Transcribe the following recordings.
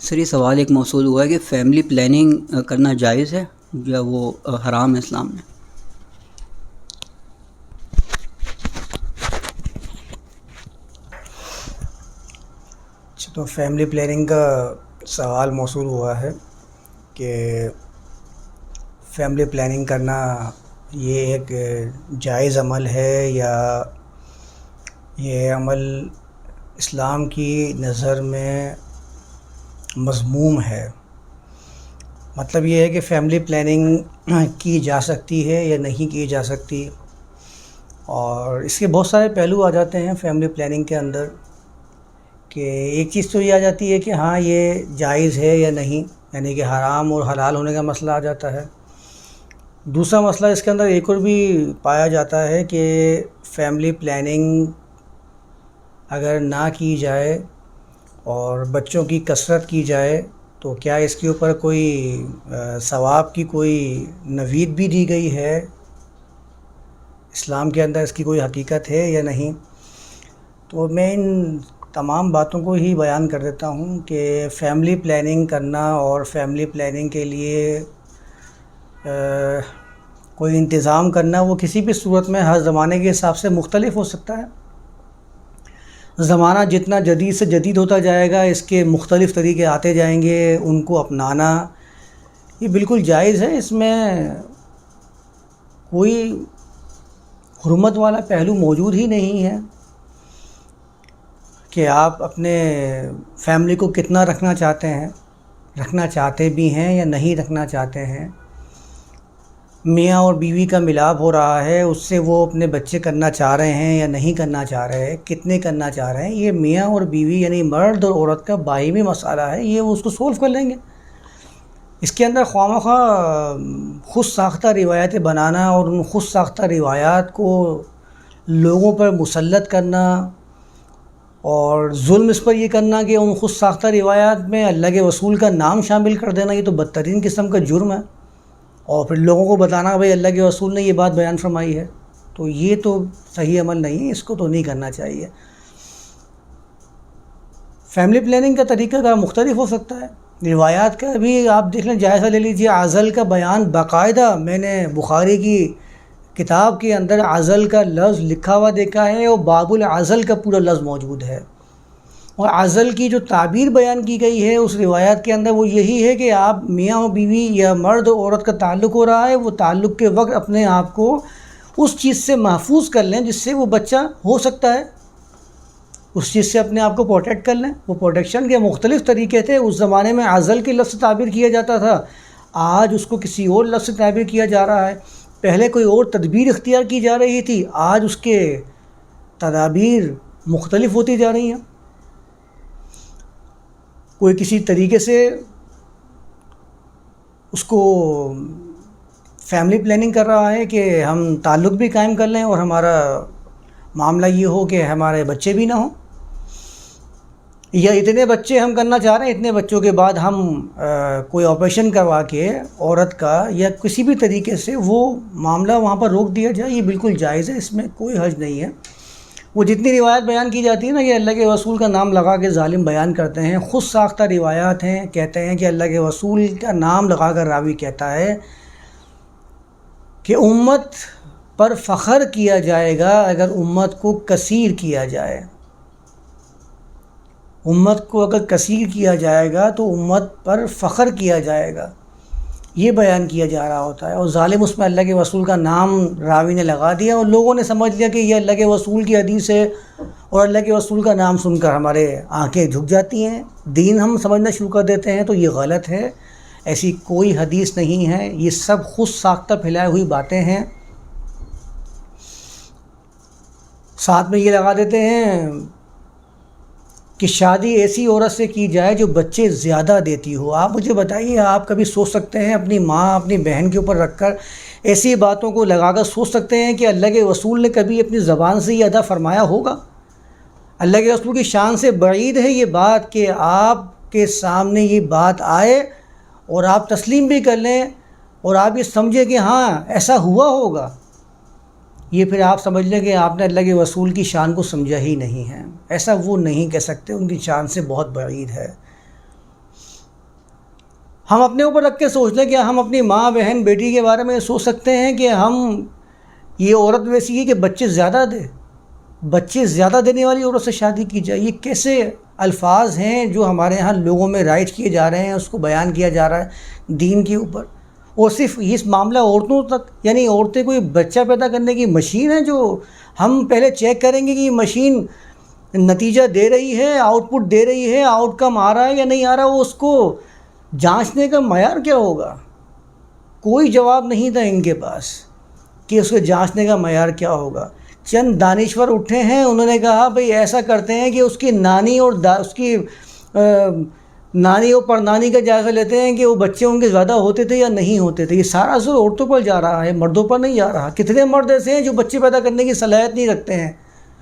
سر، یہ سوال ایک موصول ہوا ہے کہ فیملی پلاننگ کرنا جائز ہے یا وہ حرام ہے اسلام میں؟ اچھا تو فیملی پلاننگ کا سوال موصول ہوا ہے کہ فیملی پلاننگ کرنا یہ ایک جائز عمل ہے یا یہ عمل اسلام کی نظر میں مضموم ہے۔ مطلب یہ ہے کہ فیملی پلاننگ کی جا سکتی ہے یا نہیں کی جا سکتی۔ اور اس کے بہت سارے پہلو آ جاتے ہیں فیملی پلاننگ کے اندر۔ کہ ایک چیز تو یہ آ جاتی ہے کہ ہاں یہ جائز ہے یا نہیں یعنی کہ حرام اور حلال ہونے کا مسئلہ آ جاتا ہے۔ دوسرا مسئلہ اس کے اندر ایک اور بھی پایا جاتا ہے کہ فیملی پلاننگ اگر نہ کی جائے اور بچوں کی کثرت کی جائے تو کیا اس کے اوپر کوئی ثواب کی کوئی نوید بھی دی گئی ہے؟ اسلام کے اندر اس کی کوئی حقیقت ہے یا نہیں؟ تو میں ان تمام باتوں کو ہی بیان کر دیتا ہوں کہ فیملی پلاننگ کرنا اور فیملی پلاننگ کے لیے کوئی انتظام کرنا وہ کسی بھی صورت میں ہر زمانے کے حساب سے مختلف ہو سکتا ہے۔ زمانہ جتنا جدید سے جدید ہوتا جائے گا، اس کے مختلف طریقے آتے جائیں گے، ان کو اپنانا یہ بالکل جائز ہے۔ اس میں کوئی حرمت والا پہلو موجود ہی نہیں ہے کہ آپ اپنے فیملی کو کتنا رکھنا چاہتے ہیں، رکھنا چاہتے بھی ہیں یا نہیں رکھنا چاہتے ہیں۔ میاں اور بیوی کا ملاپ ہو رہا ہے، اس سے وہ اپنے بچے کرنا چاہ رہے ہیں یا نہیں کرنا چاہ رہے ہیں کتنے کرنا چاہ رہے ہیں، یہ میاں اور بیوی یعنی مرد اور عورت کا باہمی مسئلہ ہے، یہ وہ اس کو سولو کر لیں گے۔ اس کے اندر خواہ مخواہ خود ساختہ روایتیں بنانا اور ان خود ساختہ روایات کو لوگوں پر مسلط کرنا اور ظلم اس پر یہ کرنا کہ ان خود ساختہ روایات میں اللہ کے رسول کا نام شامل کر دینا، یہ تو بدترین قسم کا جرم ہے۔ اور پھر لوگوں کو بتانا بھائی اللہ کے رسول نے یہ بات بیان فرمائی ہے، تو یہ تو صحیح عمل نہیں ہے اس کو تو نہیں کرنا چاہیے۔ فیملی پلاننگ کا طریقہ کا مختلف ہو سکتا ہے۔ روایات کا بھی آپ دیکھ لیں، جائزہ لے لیجیے عزل کا بیان باقاعدہ میں نے بخاری کی کتاب کے اندر عزل کا لفظ لکھا ہوا دیکھا ہے اور باب العزل کا پورا لفظ موجود ہے۔ اور عزل کی جو تعبیر بیان کی گئی ہے، اس روایات کے اندر وہ یہی ہے کہ آپ میاں و بیوی یا مرد و عورت کا تعلق ہو رہا ہے، وہ تعلق کے وقت اپنے آپ کو اس چیز سے محفوظ کر لیں جس سے وہ بچہ ہو سکتا ہے۔ اس چیز سے اپنے آپ کو پروٹیکٹ کر لیں۔ وہ پروٹیکشن کے مختلف طریقے تھے۔ اس زمانے میں عزل کے لفظ تعبیر کیا جاتا تھا۔ آج اس کو کسی اور لفظ سے تعبیر کیا جا رہا ہے۔ پہلے کوئی اور تدبیر اختیار کی جا رہی تھی۔ آج اس کے تدابیر مختلف ہوتی جا رہی ہیں۔ کوئی کسی طریقے سے اس کو فیملی پلاننگ کر رہا ہے کہ ہم تعلق بھی قائم کر لیں اور ہمارا معاملہ یہ ہو کہ ہمارے بچے بھی نہ ہوں۔ یا اتنے بچے ہم کرنا چاہ رہے ہیں، اتنے بچوں کے بعد ہم کوئی آپریشن کروا کے عورت کا یا کسی بھی طریقے سے وہ معاملہ وہاں پر روک دیا جائے، یہ بالکل جائز ہے، اس میں کوئی حج نہیں ہے۔ وہ جتنی روایت بیان کی جاتی ہے نا کہ اللہ کے رسول کا نام لگا کے ظالم بیان کرتے ہیں، خود ساختہ روایات ہیں، کہتے ہیں کہ اللہ کے رسول کا نام لگا کر راوی کہتا ہے کہ امت پر فخر کیا جائے گا اگر امت کو کثیر کیا جائے۔ امت کو اگر کثیر کیا جائے گا تو امت پر فخر کیا جائے گا۔ یہ بیان کیا جا رہا ہوتا ہے اور ظالم اس میں اللہ کے رسول کا نام راوی نے لگا دیا اور لوگوں نے سمجھ لیا کہ یہ اللہ کے رسول کی حدیث ہے اور اللہ کے رسول کا نام سن کر ہمارے آنکھیں جھک جاتی ہیں۔ دین ہم سمجھنا شروع کر دیتے ہیں تو یہ غلط ہے۔ ایسی کوئی حدیث نہیں ہے۔ یہ سب خود ساختہ پھیلائے ہوئی باتیں ہیں۔ ساتھ میں یہ لگا دیتے ہیں کہ شادی ایسی عورت سے کی جائے جو بچے زیادہ دیتی ہو۔ آپ مجھے بتائیے، آپ کبھی سوچ سکتے ہیں اپنی ماں اپنی بہن کے اوپر رکھ کر ایسی باتوں کو لگا کر سوچ سکتے ہیں کہ اللہ کے رسول نے کبھی اپنی زبان سے یہ ادا فرمایا ہوگا؟ اللہ کے رسول کی شان سے بعید ہے یہ بات کہ آپ کے سامنے یہ بات آئے اور آپ تسلیم بھی کر لیں اور آپ یہ سمجھیں کہ ہاں ایسا ہوا ہوگا۔ یہ پھر آپ سمجھ لیں کہ آپ نے اللہ کے رسول کی شان کو سمجھا ہی نہیں ہے۔ ایسا وہ نہیں کہہ سکتے، ان کی شان سے بہت بعید ہے۔ ہم اپنے اوپر رکھ کے سوچ لیں کہ ہم اپنی ماں، بہن، بیٹی کے بارے میں سوچ سکتے ہیں کہ ہم یہ عورت ویسی ہے کہ بچے زیادہ دے، بچے زیادہ دینے والی عورت سے شادی کی جائے۔ یہ کیسے الفاظ ہیں جو ہمارے ہاں لوگوں میں رائٹ کیے جا رہے ہیں، اس کو بیان کیا جا رہا ہے دین کے اوپر۔ اور صرف اس معاملہ عورتوں تک یعنی عورتیں کوئی بچہ پیدا کرنے کی مشین ہے جو ہم پہلے چیک کریں گے کہ یہ مشین نتیجہ دے رہی ہے آؤٹ پٹ دے رہی ہے آؤٹ کم آ رہا ہے یا نہیں آ رہا، وہ اس کو جانچنے کا معیار کیا ہوگا؟ کوئی جواب نہیں تھا ان کے پاس کہ اس کو جانچنے کا معیار کیا ہوگا۔ چند دانشور اٹھے ہیں، انہوں نے کہا بھئی ایسا کرتے ہیں کہ اس کی نانی اور دا، اس کی نانی اور پرنانی کا جائزہ لیتے ہیں کہ وہ بچے ان کے زیادہ ہوتے تھے یا نہیں ہوتے تھے؟ یہ سارا زور عورتوں پر جا رہا ہے، مردوں پر نہیں جا رہا۔ کتنے مرد ایسے ہیں جو بچے پیدا کرنے کی صلاحیت نہیں رکھتے ہیں۔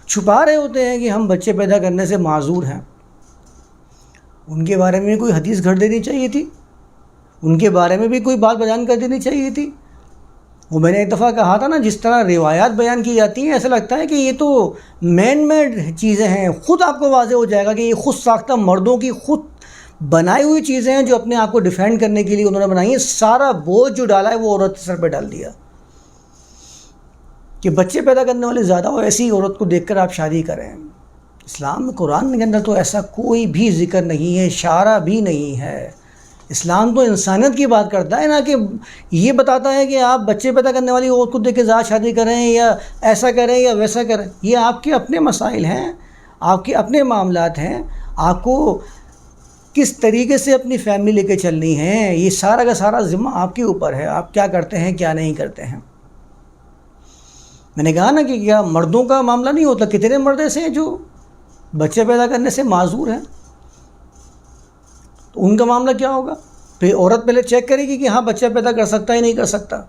چھپا رہے ہوتے ہیں کہ ہم بچے پیدا کرنے سے معذور ہیں۔ ان کے بارے میں کوئی حدیث گھڑ دینی چاہیے تھی؟ ان کے بارے میں بھی کوئی بات بیان کر دینی چاہیے تھی؟ وہ میں نے ایک دفعہ کہا تھا نا، جس طرح روایات بیان کی جاتی ہیں، ایسا لگتا ہے کہ یہ تو مین میڈ چیزیں ہیں۔ خود آپ کو واضح ہو جائے گا کہ یہ خود ساختہ مردوں کی خود بنائی ہوئی چیزیں ہیں جو اپنے آپ کو ڈیفینڈ کرنے کے لیے انہوں نے بنائی ہیں، سارا بوجھ جو ڈالا ہے وہ عورت سر پہ ڈال دیا۔ کہ بچے پیدا کرنے والے زیادہ ہو، ایسی عورت کو دیکھ کر آپ شادی کریں۔ اسلام قرآن کے اندر تو ایسا کوئی بھی ذکر نہیں ہے، اشارہ بھی نہیں ہے۔ اسلام تو انسانیت کی بات کرتا ہے نا کہ یہ بتاتا ہے کہ آپ بچے پیدا کرنے والی عورت کو دیکھ کے ذات شادی کریں یا ایسا کریں یا ویسا کریں۔ یہ آپ کے اپنے مسائل ہیں، آپ کے اپنے معاملات ہیں۔ آپ کو کس طریقے سے اپنی فیملی لے کے چلنی ہے؟ یہ سارا کا سارا ذمہ آپ کے اوپر ہے۔ آپ کیا کرتے ہیں، کیا نہیں کرتے ہیں؟ میں نے کہا نا کہ کیا مردوں کا معاملہ نہیں ہوتا؟ کتنے مرد ایسے ہیں جو بچے پیدا کرنے سے معذور ہیں؟ تو ان کا معاملہ کیا ہوگا؟ پھر عورت پہلے چیک کرے گی کہ ہاں بچہ پیدا کر سکتا ہے نہیں کر سکتا۔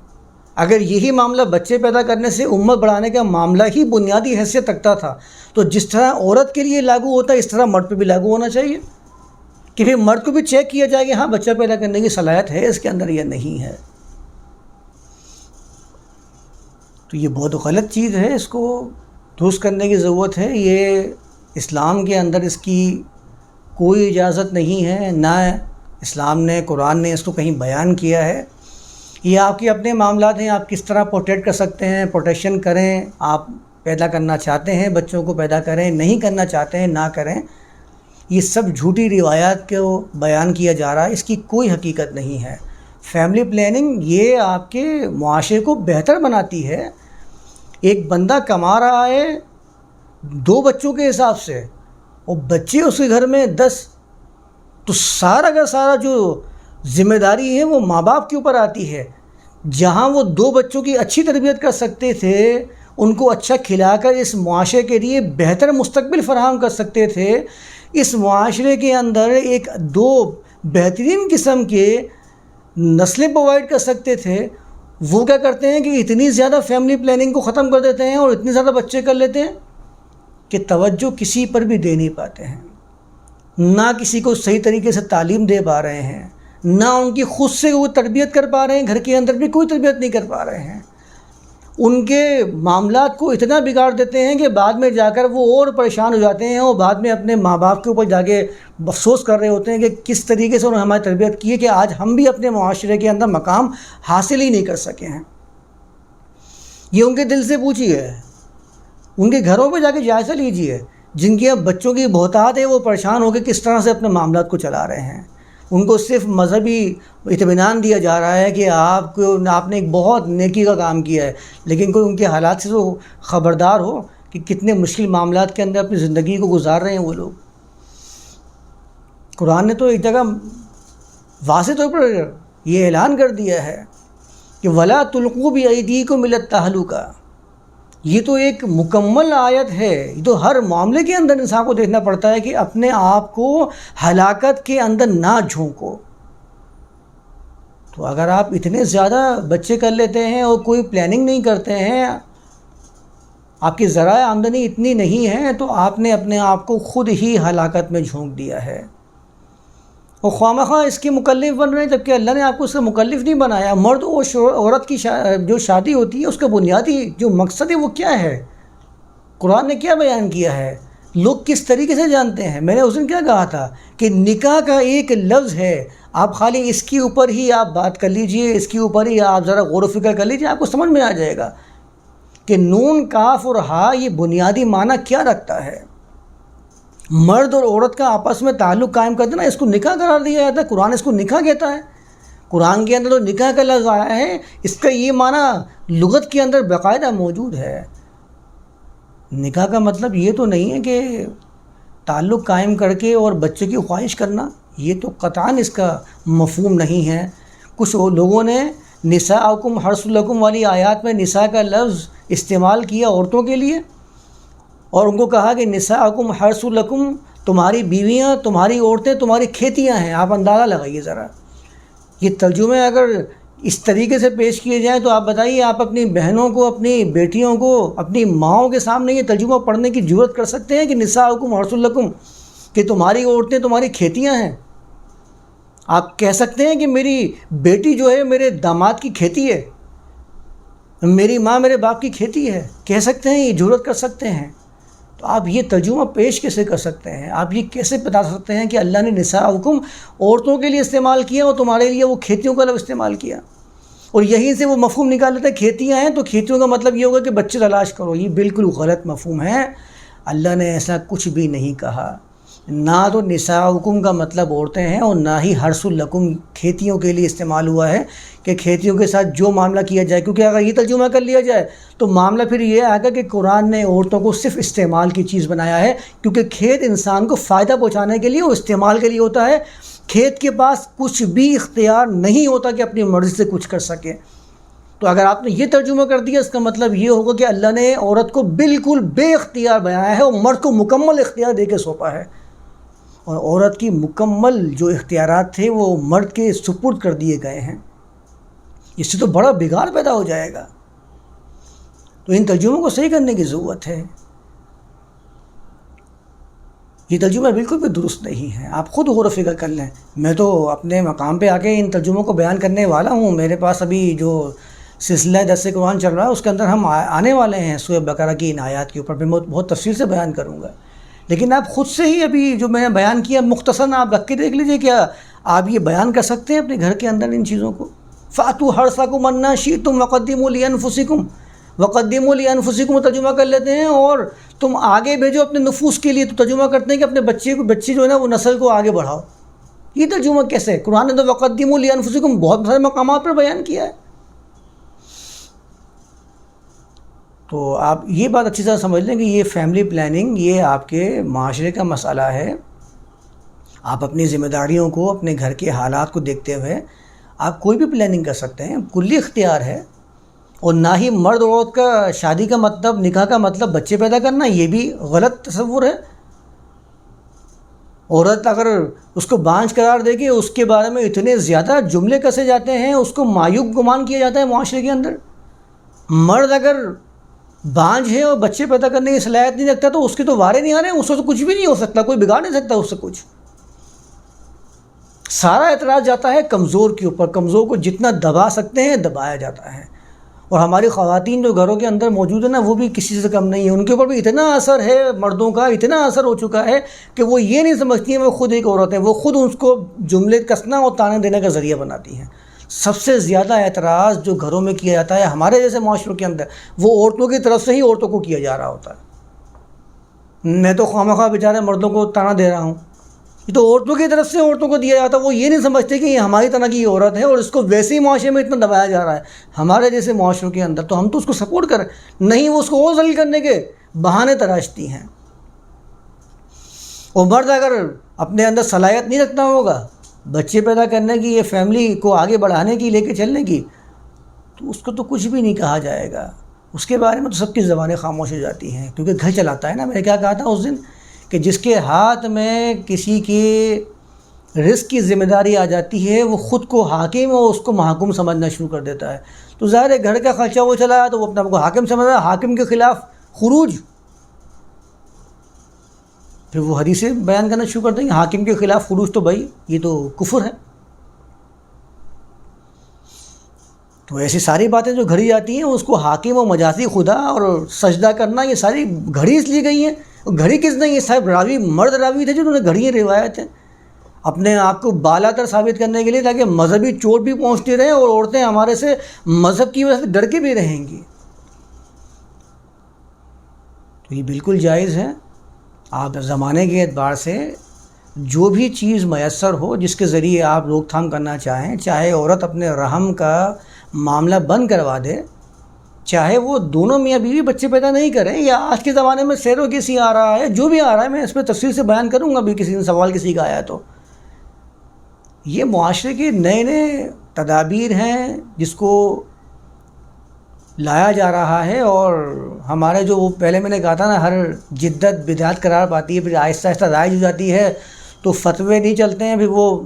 اگر یہی معاملہ بچے پیدا کرنے سے امت بڑھانے کا معاملہ ہی بنیادی حیثیت رکھتا تھا، تو جس طرح عورت کے لیے لاگو ہوتا ہے، اس طرح مرد پہ بھی لاگو ہونا چاہیے۔ کہ پھر مرد کو بھی چیک کیا جائے کہ ہاں بچہ پیدا کرنے کی صلاحیت ہے، اس کے اندر یا نہیں ہے۔ تو یہ بہت غلط چیز ہے، اس کو درست کرنے کی ضرورت ہے۔ یہ اسلام کے اندر اس کی کوئی اجازت نہیں ہے، نہ اسلام نے، قرآن نے اس کو کہیں بیان کیا ہے۔ یہ آپ کے اپنے معاملات ہیں، آپ کس طرح پروٹیکٹ کر سکتے ہیں پروٹیکشن کریں، آپ پیدا کرنا چاہتے ہیں، بچوں کو پیدا کریں، نہیں کرنا چاہتے ہیں، نہ کریں۔ یہ سب جھوٹی روایات کو بیان کیا جا رہا ہے، اس کی کوئی حقیقت نہیں ہے۔ فیملی پلاننگ یہ آپ کے معاشرے کو بہتر بناتی ہے۔ ایک بندہ کما رہا ہے دو بچوں کے حساب سے، اور بچے اس کے گھر میں دس، تو سارا کا سارا جو ذمہ داری ہے وہ ماں باپ کے اوپر آتی ہے۔ جہاں وہ دو بچوں کی اچھی تربیت کر سکتے تھے، ان کو اچھا کھلا کر اس معاشرے کے لیے بہتر مستقبل فراہم کر سکتے تھے۔ اس معاشرے کے اندر ایک دو بہترین قسم کے نسلیں پرووائڈ کر سکتے تھے۔ وہ کیا کرتے ہیں کہ اتنی زیادہ فیملی پلاننگ کو ختم کر دیتے ہیں اور اتنے زیادہ بچے کر لیتے ہیں کہ توجہ کسی پر بھی دے نہیں پاتے ہیں۔ نہ کسی کو صحیح طریقے سے تعلیم دے پا رہے ہیں، نہ ان کی خود سے وہ تربیت کر پا رہے ہیں، گھر کے اندر بھی کوئی تربیت نہیں کر پا رہے ہیں۔ ان کے معاملات کو اتنا بگاڑ دیتے ہیں کہ بعد میں جا کر وہ اور پریشان ہو جاتے ہیں اور بعد میں اپنے ماں باپ کے اوپر جا کے افسوس کر رہے ہوتے ہیں کہ کس طریقے سے انہوں نے ہماری تربیت کی ہے کہ آج ہم بھی اپنے معاشرے کے اندر مقام حاصل ہی نہیں کر سکے ہیں۔ یہ ان کے دل سے پوچھیے، ان کے گھروں پہ جا کے جائزہ لیجیے۔ جن کی اب بچوں کی بہتات ہے، وہ پریشان ہو کے کس طرح سے اپنے معاملات کو چلا رہے ہیں۔ ان کو صرف مذہبی اطمینان دیا جا رہا ہے کہ آپ کو آپ نے ایک بہت نیکی کا کام کیا ہے، لیکن کوئی ان کے حالات سے تو خبردار ہو کہ کتنے مشکل معاملات کے اندر اپنی زندگی کو گزار رہے ہیں وہ لوگ۔ قرآن نے تو ایک جگہ واضح طور پر یہ اعلان کر دیا ہے کہ ولا تلقو بھی عیدی کو ملت تحلو کا یہ تو ایک مکمل آیت ہے۔ یہ تو ہر معاملے کے اندر انسان کو دیکھنا پڑتا ہے کہ اپنے آپ کو ہلاکت کے اندر نہ جھونکو۔ تو اگر آپ اتنے زیادہ بچے کر لیتے ہیں اور کوئی پلاننگ نہیں کرتے ہیں، آپ کی ذرائع آمدنی اتنی نہیں ہے، تو آپ نے اپنے آپ کو خود ہی ہلاکت میں جھونک دیا ہے۔ وہ خواہ خواہ اس کے مکلف بن رہے ہیں، جبکہ اللہ نے آپ کو اس کا مکلف نہیں بنایا۔ مرد اور عورت کی شا جو شادی ہوتی ہے، اس کا بنیادی جو مقصد ہے، وہ کیا ہے؟ قرآن نے کیا بیان کیا ہے؟ لوگ کس طریقے سے جانتے ہیں؟ میں نے اس دن کیا کہا تھا کہ نکاح کا ایک لفظ ہے۔ آپ خالی اس کے اوپر ہی آپ بات کر لیجیے، اس کے اوپر ہی آپ ذرا غور و فکر کر لیجیے، آپ کو سمجھ میں آ جائے گا کہ نون، کاف اور ہا یہ بنیادی معنی کیا رکھتا ہے؟ مرد اور عورت کا آپس میں تعلق قائم کر دینا، اس کو نکاح قرار دیا جاتا ہے، قرآن اس کو نکاح کہتا ہے۔ قرآن کے اندر تو نکاح کا لفظ آیا ہے، اس کا یہ معنی لغت کے اندر باقاعدہ موجود ہے۔ نکاح کا مطلب یہ تو نہیں ہے کہ تعلق قائم کر کے اور بچے کی خواہش کرنا، یہ تو قطعاً اس کا مفہوم نہیں ہے۔ کچھ لوگوں نے نساء حکم حرس الحکم والی آیات میں نساء کا لفظ استعمال کیا عورتوں کے لیے۔ اور ان کو کہا کہ نساء حکم حرس الحکم تمہاری بیویاں، تمہاری عورتیں، تمہاری کھیتیاں ہیں، آپ اندازہ لگائیے ذرا۔ یہ ترجمے اگر اس طریقے سے پیش کیے جائیں تو آپ بتائیے، آپ اپنی بہنوں کو، اپنی بیٹیوں کو، اپنی ماؤں کے سامنے یہ ترجمہ پڑھنے کی ضرورت کر سکتے ہیں کہ نساء حکم حرس الحکم کہ تمہاری عورتیں، تمہاری کھیتیاں ہیں؟ آپ کہہ سکتے ہیں کہ میری بیٹی جو ہے، میرے داماد کی کھیتی ہے، میری ماں میرے باپ کی کھیتی ہے۔ کہہ سکتے ہیں، یہ ضرورت کر سکتے ہیں۔ تو آپ یہ ترجمہ پیش کیسے کر سکتے ہیں؟ آپ یہ کیسے بتا سکتے ہیں کہ اللہ نے نساء حکم عورتوں کے لیے استعمال کیا اور تمہارے لیے وہ کھیتیوں کا لفظ استعمال کیا؟ اور یہیں سے وہ مفہوم نکال لیتے ہیں، کھیتیاں ہیں تو کھیتیوں کا مطلب یہ ہوگا کہ بچے تلاش کرو، یہ بالکل غلط مفہوم ہے۔ اللہ نے ایسا کچھ بھی نہیں کہا۔ نہ تو نساء حکم کا مطلب عورتیں ہیں اور نہ ہی حرس الحکم کھیتیوں کے لیے استعمال ہوا ہے کہ کھیتیوں کے ساتھ جو معاملہ کیا جائے، کیونکہ اگر یہ ترجمہ کر لیا جائے تو معاملہ پھر یہ آئے گا کہ قرآن نے عورتوں کو صرف استعمال کی چیز بنایا ہے، کیونکہ کھیت انسان کو فائدہ پہنچانے کے لیے وہ استعمال کے لیے ہوتا ہے۔ کھیت کے پاس کچھ بھی اختیار نہیں ہوتا کہ اپنی مرضی سے کچھ کر سکے۔ تو اگر آپ نے یہ ترجمہ کر دیا، اس کا مطلب یہ ہوگا کہ اللہ نے عورت کو بالکل بے اختیار بنایا ہے اور مرد کو مکمل اختیار دے کے سونپا ہے۔ اور عورت کی مکمل جو اختیارات تھے وہ مرد کے سپرد کر دیے گئے ہیں۔ اس سے تو بڑا بگاڑ پیدا ہو جائے گا۔ تو ان ترجموں کو صحیح کرنے کی ضرورت ہے۔ یہ ترجمہ بالکل بھی درست نہیں ہے۔ آپ خود غور و فکر کر لیں۔ میں تو اپنے مقام پہ آ کے ان ترجموں کو بیان کرنے والا ہوں۔ میرے پاس ابھی جو سلسلہ دس قرآن چل رہا ہے، اس کے اندر ہم آنے والے ہیں۔ سوئے بقرہ کی ان آیات کے اوپر میں بہت تفصیل سے بیان کروں گا۔ لیکن آپ خود سے ہی ابھی جو میں نے بیان کیا مختصر آپ رکھ کے دیکھ لیجیے کیا آپ یہ بیان کر سکتے ہیں اپنے گھر کے اندر ان چیزوں کو؟ فاتو ہر ساکم منا شی تم وقدیم الین انفسکم وقدیم الین ترجمہ کر لیتے ہیں اور تم آگے بھیجو اپنے نفوس کے لیے تو ترجمہ کرتے ہیں کہ اپنے بچے کو، بچی جو ہے نا وہ نسل کو آگے بڑھاؤ۔ یہ ترجمہ کیسے ہے؟ قرآن نے تو وقدیم الین انفسکم بہت سارے مقامات پر بیان کیا ہے۔ تو آپ یہ بات اچھی طرح سمجھ لیں کہ یہ فیملی پلاننگ یہ آپ کے معاشرے کا مسئلہ ہے۔ آپ اپنی ذمہ داریوں کو، اپنے گھر کے حالات کو دیکھتے ہوئے آپ کوئی بھی پلاننگ کر سکتے ہیں۔ کلی اختیار ہے۔ اور نہ ہی مرد عورت کا شادی کا مطلب نکاح کا مطلب بچے پیدا کرنا، یہ بھی غلط تصور ہے۔ عورت اگر اس کو بانج قرار دے گی اس کے بارے میں اتنے زیادہ جملے کسے جاتے ہیں، اس کو مایوب گمان کیا جاتا ہے معاشرے کے اندر۔ مرد اگر بانج ہے اور بچے پیدا کرنے کی صلاحیت نہیں رکھتا تو اس کے تو وارے نہیں آ رہے ہیں اس سے تو کچھ بھی نہیں ہو سکتا، کوئی بگاڑ نہیں سکتا اس سے کچھ۔ سارا اعتراض جاتا ہے کمزور کے اوپر، کمزور کو جتنا دبا سکتے ہیں دبایا جاتا ہے۔ اور ہماری خواتین جو گھروں کے اندر موجود ہیں نا، وہ بھی کسی سے کم نہیں ہے ان کے اوپر بھی اتنا اثر ہے، مردوں کا اتنا اثر ہو چکا ہے کہ وہ یہ نہیں سمجھتی ہیں وہ خود ایک عورت ہیں۔ وہ خود اس کو جملے کسنا اور تانے دینے کا ذریعہ بناتی ہیں۔ سب سے زیادہ اعتراض جو گھروں میں کیا جاتا ہے، ہمارے جیسے معاشروں کے اندر، وہ عورتوں کی طرف سے ہی عورتوں کو کیا جا رہا ہوتا ہے۔ میں تو خواہ مخواہ بیچارے مردوں کو تانا دے رہا ہوں۔ یہ تو عورتوں کی طرف سے عورتوں کو دیا جاتا ہے، وہ یہ نہیں سمجھتے کہ یہ ہماری طرح کی عورت ہے اور اس کو ویسے ہی معاشرے میں اتنا دبایا جا رہا ہے۔ ہمارے جیسے معاشروں کے اندر تو ہم تو اس کو سپورٹ کریں، نہیں وہ اس کو اور ذلیل کرنے کے بہانے تراشتی ہیں۔ اور مرد اگر اپنے اندر صلاحیت نہیں رکھنا ہوگا بچے پیدا کرنے کی، یہ فیملی کو آگے بڑھانے کی، لے کے چلنے کی، تو اس کو تو کچھ بھی نہیں کہا جائے گا۔ اس کے بارے میں تو سب کی زبانیں خاموش ہو جاتی ہیں، کیونکہ گھر چلاتا ہے نا۔ میں نے کیا کہا تھا اس دن کہ جس کے ہاتھ میں کسی کے رزق کی ذمہ داری آ جاتی ہے، وہ خود کو حاکم اور اس کو محکوم سمجھنا شروع کر دیتا ہے۔ تو ظاہر ہے گھر کا خرچہ وہ چلایا تو وہ اپنا کو حاکم سمجھ رہا ہے حاکم کے خلاف خروج۔ پھر وہ حدیثیں بیان کرنا شروع کر دیں گے۔ حاکم کے خلاف خروج تو بھائی یہ تو کفر ہے۔ تو ایسی ساری باتیں جو گھڑی جاتی ہیں، اس کو حاکم و مجازی خدا اور سجدہ کرنا یہ ساری گھڑی اس لیے گئی ہیں۔ گھڑی کس نے؟ یہ صاحب راوی، مرد راوی تھے جنہوں نے گھڑی روایت ہیں۔ اپنے آپ کو بالا تر ثابت کرنے کے لیے تاکہ مذہبی چوٹ بھی پہنچتی رہیں اور عورتیں ہمارے سے مذہب کی وجہ سے ڈر کے بھی رہیں گی۔ تو یہ بالکل جائز ہے۔ آپ زمانے کے اعتبار سے جو بھی چیز میسر ہو، جس کے ذریعے آپ روک تھام کرنا چاہیں، چاہے عورت اپنے رحم کا معاملہ بند کروا دے، چاہے وہ دونوں میاں بیوی بچے پیدا نہیں کریں، یا آج کے زمانے میں سیر و کسی آ رہا ہے، جو بھی آ رہا ہے، میں اس پہ تفصیل سے بیان کروں گا بھی کسی نے سوال کسی کا آیا تو۔ یہ معاشرے کے نئے نئے تدابیر ہیں جس کو لایا جا رہا ہے اور ہمارے جو وہ پہلے میں نے کہا تھا نا، ہر جدت بدعت قرار پاتی ہے، پھر آہستہ آہستہ رائج ہو جاتی ہے، تو فتوے نہیں چلتے ہیں، پھر وہ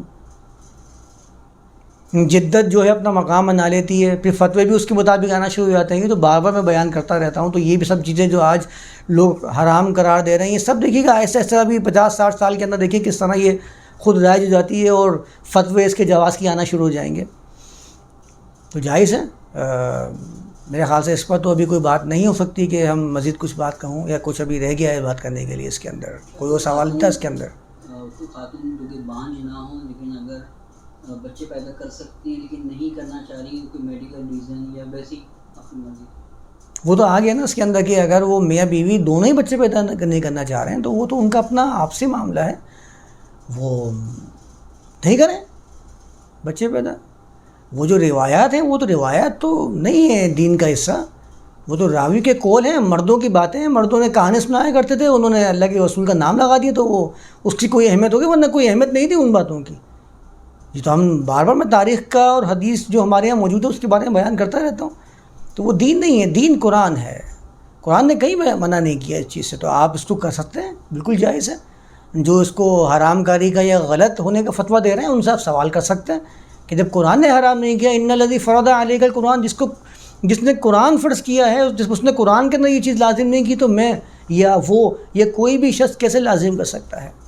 جدت جو ہے اپنا مقام بنا لیتی ہے، پھر فتوے بھی اس کے مطابق آنا شروع ہو جاتے ہیں تو بار بار میں بیان کرتا رہتا ہوں، تو یہ بھی سب چیزیں جو آج لوگ حرام قرار دے رہے ہیں، یہ سب دیکھیے گا آہستہ آہستہ ابھی پچاس ساٹھ سال کے اندر دیکھیے کس طرح یہ خود رائج ہو جاتی ہے اور فتوے اس کے جواز کی آنا شروع ہو جائیں گے۔ تو جائز ہے؟ میرے خیال سے اس پر تو ابھی کوئی بات نہیں ہو سکتی کہ ہم مزید کچھ بات کہوں یا کچھ ابھی رہ گیا ہے بات کرنے کے لیے اس کے اندر۔ کوئی وہ سوال نہیں تھا اس کے اندر؟ کوئی خاتون جو کہ بانج نہ ہوں لیکن اگر بچے پیدا کر سکتی ہیں لیکن نہیں کرنا چاہ رہی کوئی میڈیکل ریزن یا ویسی اپنی مرضی۔ وہ تو آ گیا نا اس کے اندر کہ اگر وہ میاں بیوی دونوں ہی بچے پیدا نہیں کرنا چاہ رہے ہیں تو وہ تو ان کا اپنا آپسی معاملہ ہے۔ وہ نہیں کریں؟ بچے پیدا؟ وہ جو روایات ہیں، وہ تو روایات تو نہیں ہے دین کا حصہ۔ وہ تو راوی کے کول ہیں، مردوں کی باتیں ہیں۔ مردوں نے کہانی سنایا کرتے تھے، انہوں نے اللہ کے رسول کا نام لگا دیا تو وہ، اس کی کوئی اہمیت ہوگی؟ ورنہ کوئی اہمیت نہیں تھی ان باتوں کی۔ یہ تو ہم بار بار میں تاریخ کا اور حدیث جو ہمارے یہاں موجود ہے، اس کے بارے میں بیان کرتا رہتا ہوں۔ تو وہ دین نہیں ہے، دین قرآن ہے۔ قرآن نے کہیں منع نہیں کیا اس چیز سے۔ تو آپ اس کو کر سکتے ہیں؟ بالکل جائز ہے۔ جو اس کو حرام کاری کا یا غلط ہونے کا فتویٰ دے رہے ہیں، ان سے آپ سوال کر سکتے ہیں۔ کہ جب قرآن نے حرام نہیں کیا، ان لذی فرد علی کا قرآن جس کو، جس نے قرآن فرض کیا ہے، جس اس نے قرآن کے اندر یہ چیز لازم نہیں کی، تو میں یا وہ، یا کوئی بھی شخص کیسے لازم کر سکتا ہے؟